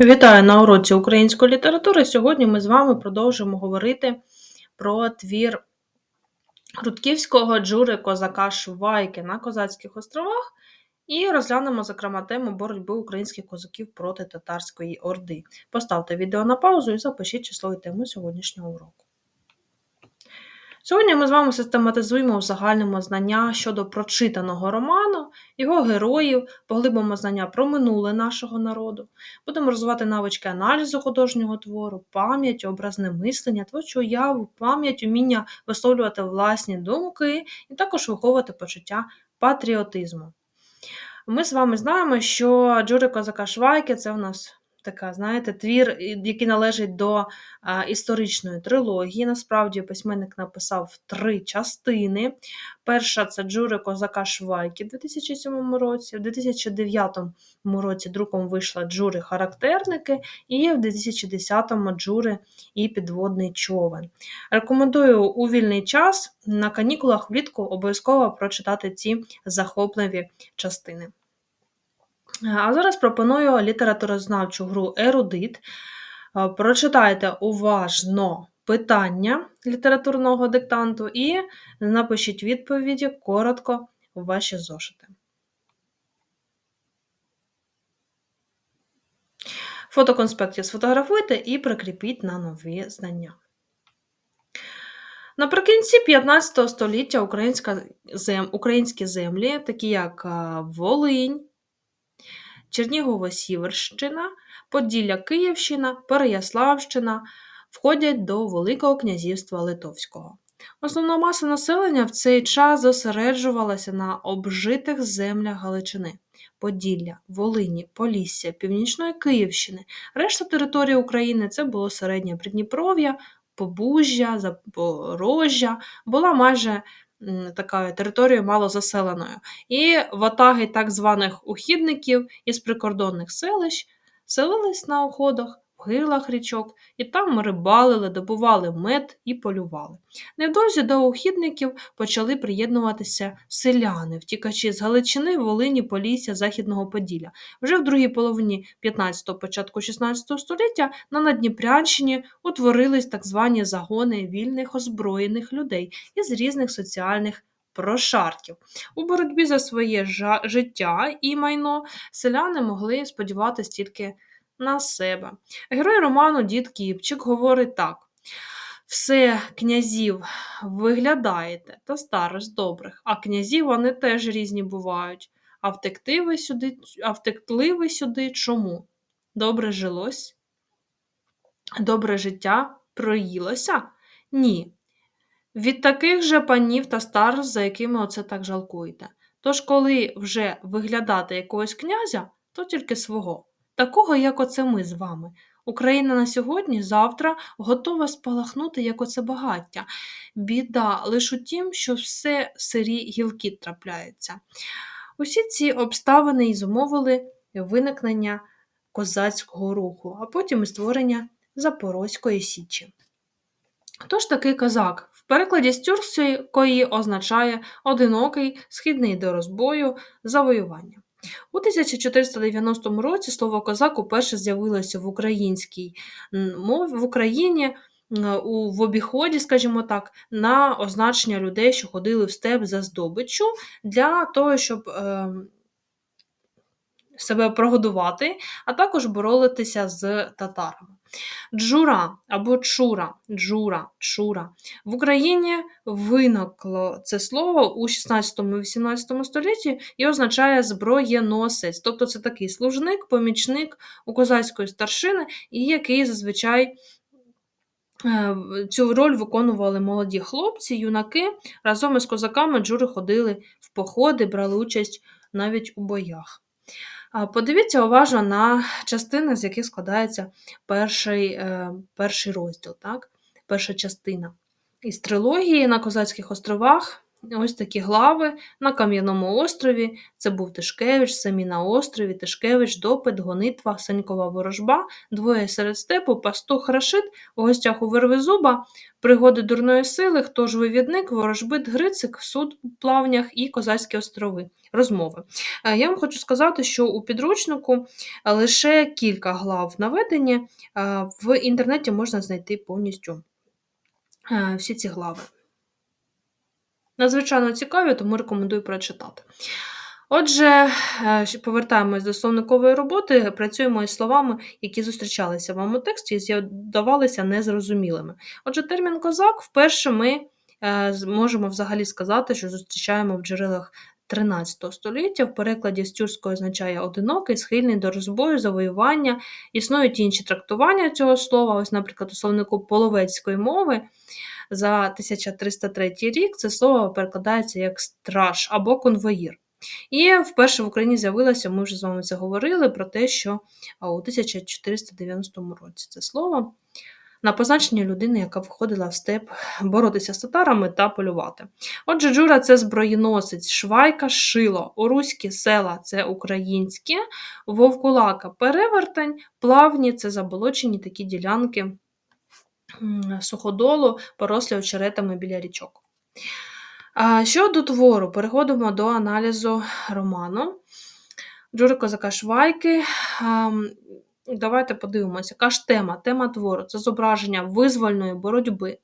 Вітаю на уроці української літератури. Сьогодні ми з вами продовжимо говорити про твір Рудківського Джури Козака Швайки на Козацьких островах і розглянемо, зокрема, тему боротьби українських козаків проти татарської орди. Поставте відео на паузу і запишіть число і тему сьогоднішнього уроку. Сьогодні ми з вами систематизуємо в загальному знання щодо прочитаного роману, його героїв, поглибимо знання про минуле нашого народу, будемо розвивати навички аналізу художнього твору, пам'ять, образне мислення, творчу уяву, пам'ять, уміння висловлювати власні думки і також виховувати почуття патріотизму. Ми з вами знаємо, що Джури Козака Швайки це у нас така, знаєте, твір, який належить до а, історичної трилогії. Насправді, письменник написав три частини. Перша це Джури Козака Швайки в 2007 році, в 2009 році друком вийшла Джури Характерники, і в 2010-му Джури і Підводний човен. Рекомендую у вільний час на канікулах влітку обов'язково прочитати ці захопливі частини. А зараз пропоную літературознавчу гру Ерудит. Прочитайте уважно питання літературного диктанту і напишіть відповіді коротко у ваші зошити. Фотоконспекті сфотографуйте і прикріпіть на нові знання. Наприкінці 15 століття українські землі, такі як Волинь, Чернігово-Сіверщина, Поділля Київщина, Переяславщина входять до Великого князівства Литовського. Основна маса населення в цей час зосереджувалася на обжитих землях Галичини, Поділля, Волині, Полісся, Північної Київщини. Решта території України це було середнє Придніпров'я, Побужжя, Запорожжя, була майже такою територією малозаселеною. І ватаги так званих ухідників із прикордонних селищ селились на уходах в гирлах річок, і там рибалили, добували мед і полювали. Невдовзі до ухідників почали приєднуватися селяни, втікачі з Галичини, Волині, Полісся, Західного Поділля. Вже в другій половині 15-го, початку 16 століття на Надніпрянщині утворились так звані загони вільних озброєних людей із різних соціальних прошарків. У боротьбі за своє життя і майно селяни могли сподіватися тільки на себе. Герой роману Дід Кіпчик говорить так. Все князів виглядаєте та старость добрих, а князів вони теж різні бувають. А втекти ви сюди, а втекли ви сюди чому? Добре жилось? Добре життя проїлося? Ні. Від таких же панів та старост, за якими оце так жалкуєте. Тож, коли вже виглядати якогось князя, то тільки свого такого, як оце ми з вами. Україна на сьогодні, завтра готова спалахнути, як оце багаття. Біда лише у тім, що все сирі гілки трапляються. Усі ці обставини і зумовили виникнення козацького руху, а потім і створення Запорозької Січі. Хто ж такий козак? В перекладі з тюркської означає одинокий, східний до розбою, завоювання. У 1490 році слово козак уперше з'явилося в українській мові в Україні у, в обіході, скажімо так, на означення людей, що ходили в степ за здобиччю, для того, щоб е, себе прогодувати, а також боролитися з татарами. Джура або чура, джура, чура. В Україні виникло це слово у 16-18 столітті і означає зброєносець. Тобто це такий служник, помічник у козацької старшини, і який зазвичай. Е, цю роль виконували молоді хлопці, юнаки. Разом із козаками джури ходили в походи, брали участь навіть у боях. Подивіться уважно на частини, з яких складається перший е, перший розділ, так? перша частина. Із трилогії на Козацьких островах ось такі глави на Кам'яному острові. Це був Тишкевич, самі на острові, Тишкевич, допит, гонитва, Санькова ворожба, двоє серед степу, пастух Рашид, у гостях у Вервезуба, пригоди дурної сили, хто ж вивідник, ворожбит Грицик, суд у плавнях і Козацькі острови. Розмови. Е, я вам хочу сказати, що у підручнику лише кілька глав наведені, е, в інтернеті можна знайти повністю е, всі ці глави. Надзвичайно цікаві, тому рекомендую прочитати. Отже, е, повертаємось до словникової роботи, працюємо із словами, які зустрічалися вам у тексті і здавалися незрозумілими. Отже, термін козак вперше ми е, можемо взагалі сказати, що зустрічаємо в джерелах 13 століття. В перекладі з тюркської означає одинокий, схильний до розбою, завоювання. Існують інші трактування цього слова. Ось, наприклад, у словнику половецької мови за 1303 рік це слово перекладається як страж або конвоїр. І вперше в Україні з'явилося, ми вже з вами це говорили, про те, що у 1490 році це слово на позначення людини, яка виходила в степ боротися з татарами та полювати. Отже, джура це зброєносець, швайка, шило, оруські села це українське, вовкулака перевертень, плавні це заболочені такі ділянки суходолу, порослі очеретами біля річок. Щодо твору, переходимо до аналізу роману. Джури Козака Швайки. Давайте подивимося, яка ж тема? Тема твору це зображення визвольної боротьби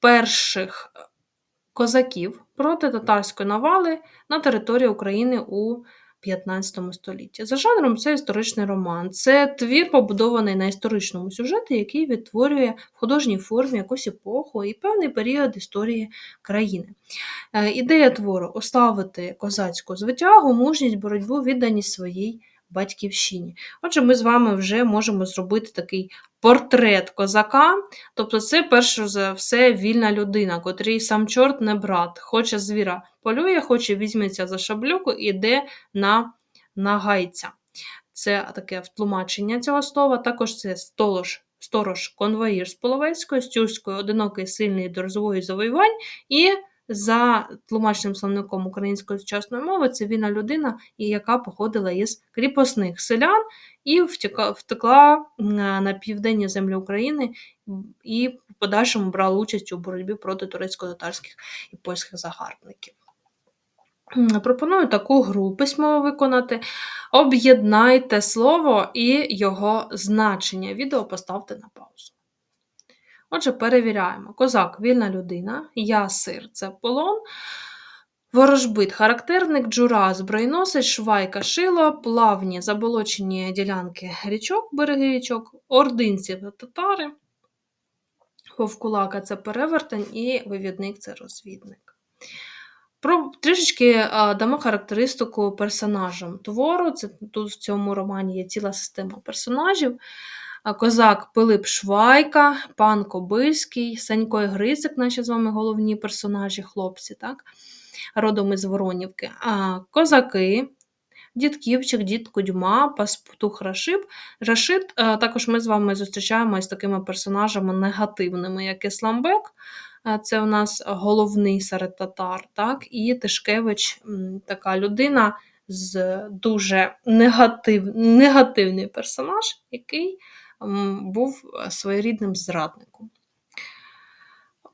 перших козаків проти татарської навали на території України у 15 столітті. За жанром, це історичний роман. Це твір, побудований на історичному сюжеті, який відтворює в художній формі якусь епоху і певний період історії країни. Е, ідея твору ославити козацьку звитягу, мужність, боротьбу, відданість своїй батьківщині. Отже, ми з вами вже можемо зробити такий портрет козака, тобто це, перш за все, вільна людина, котрий сам чорт не брат, хоче звіра полює, хоче візьметься за шаблюку і йде на, на гайця. Це таке втлумачення цього слова. Також це столож, сторож конвоїр з Половецької, з одинокий, сильний до завоювань. і за тлумачним словником української сучасної мови, це вільна людина, яка походила із кріпосних селян і втекла, на південні землі України і в подальшому брала участь у боротьбі проти турецько-татарських і польських загарбників. Пропоную таку гру письмово виконати. Об'єднайте слово і його значення. Відео поставте на паузу. Отже, перевіряємо. Козак вільна людина, я сир це полон. Ворожбит, характерник, джура, збройносець, швайка, шило, плавні, заболочені ділянки річок, береги річок, ординці та татари, вовкулака це перевертень і вивідник це розвідник. Про Трішечки дамо характеристику персонажам твору. Це Тут в цьому романі є ціла система персонажів козак Пилип Швайка, пан Кобильський, Санько і Грицик, наші з вами головні персонажі, хлопці, так? родом із Воронівки. А Козаки, дід Ківчик, дід Кудьма, Паспутух Рашиб. Рашид. Також ми з вами зустрічаємося з такими персонажами негативними, як Ісламбек. Це у нас головний серед татар, так, і Тишкевич така людина з дуже негатив, негативний персонаж, який був е, своєрідним зрадником.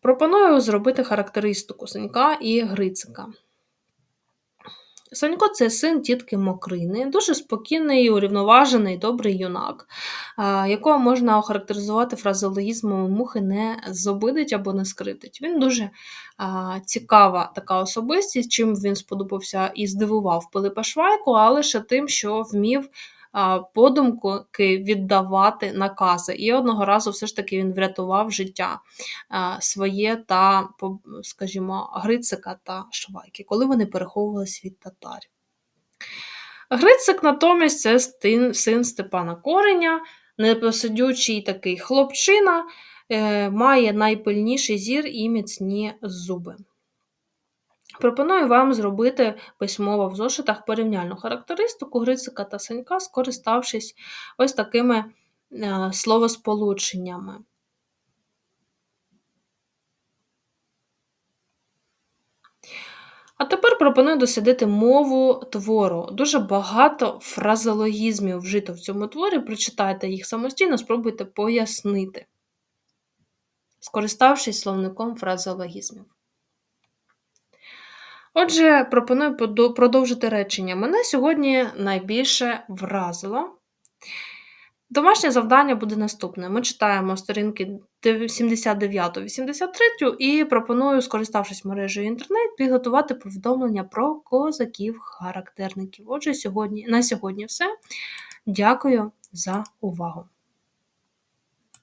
Пропоную зробити характеристику Санька і Грицика. Санько це син тітки Мокрини, дуже спокійний, урівноважений, добрий юнак, якого можна охарактеризувати фразеологізмом мухи не зобидить або не скритить. Він дуже цікава така особистість, чим він сподобався і здивував Пилипа Швайку, а лише тим, що вмів подумки віддавати накази. І одного разу все ж таки він врятував життя своє та, скажімо, Грицика та Швайки, коли вони переховувалися від татарів. Грицик натомість це син Степана Кореня, непосидючий такий хлопчина, е, має найпильніший зір і міцні зуби. Пропоную вам зробити письмово в зошитах порівняльну характеристику Грицика та Санька, скориставшись ось такими е, словосполученнями. А тепер пропоную дослідити мову твору. Дуже багато фразологізмів вжито в цьому творі. Прочитайте їх самостійно, спробуйте пояснити, скориставшись словником фразологізмів. Отже, пропоную продовжити речення. Мене сьогодні найбільше вразило. Домашнє завдання буде наступне. Ми читаємо сторінки 79-83 і пропоную, скориставшись мережею інтернет, підготувати повідомлення про козаків-характерників. Отже, сьогодні, на сьогодні все. Дякую за увагу!